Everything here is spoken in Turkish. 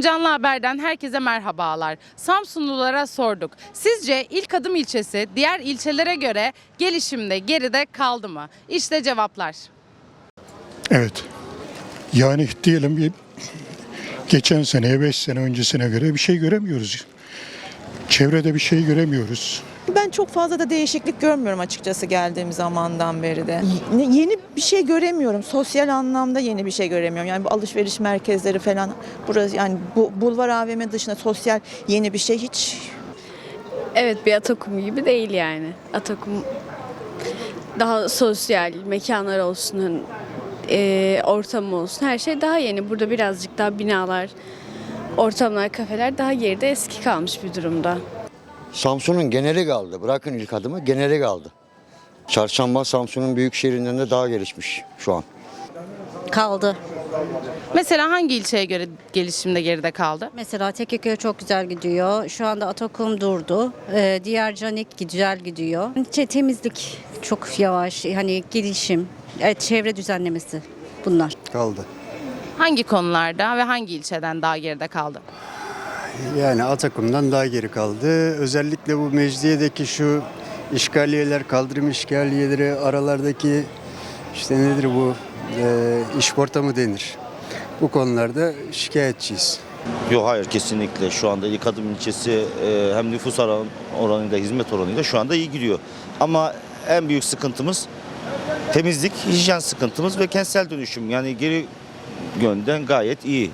Samsun Canlı Haber'den herkese merhabalar. Samsunlulara sorduk. Sizce ilk adım ilçesi diğer ilçelere göre gelişimde geride kaldı mı? İşte cevaplar. Evet. Yani diyelim bir geçen seneye 5 sene öncesine göre bir şey göremiyoruz. Çevrede bir şey göremiyoruz. Ben çok fazla da değişiklik görmüyorum açıkçası geldiğim zamandan beri de. Yeni bir şey göremiyorum. Sosyal anlamda yeni bir şey göremiyorum. Yani bu alışveriş merkezleri falan burası yani bu bulvar AVM dışında sosyal yeni bir şey hiç Evet bir Atakum gibi değil yani. Atakum daha sosyal mekanlar olsun, e, ortam olsun her şey daha yeni. Burada birazcık daha binalar, ortamlar, kafeler daha geride eski kalmış bir durumda. Samsun'un geneli kaldı. Bırakın ilk adımı geneli kaldı. Çarşamba Samsun'un büyük şehrinden de daha gelişmiş şu an. kaldı. Mesela hangi ilçeye göre gelişimde geride kaldı? Mesela Tekirdağ çok güzel gidiyor. Şu anda Atakum durdu. Ee, diğer Canik güzel gidiyor. Te- temizlik çok yavaş. Hani gelişim, evet, çevre düzenlemesi bunlar. kaldı. Hangi konularda ve hangi ilçeden daha geride kaldı? Yani Atakum'dan daha geri kaldı. Özellikle bu Mecidiye'deki şu işgaliyeler, kaldırım işgaliyeleri aralardaki işte nedir bu e, işporta mı denir? Bu konularda şikayetçiyiz. Yok hayır kesinlikle şu anda ilk adım ilçesi e, hem nüfus oran- oranıyla hizmet oranıyla şu anda iyi gidiyor. Ama en büyük sıkıntımız temizlik, hijyen sıkıntımız ve kentsel dönüşüm. Yani geri yönden gayet iyi.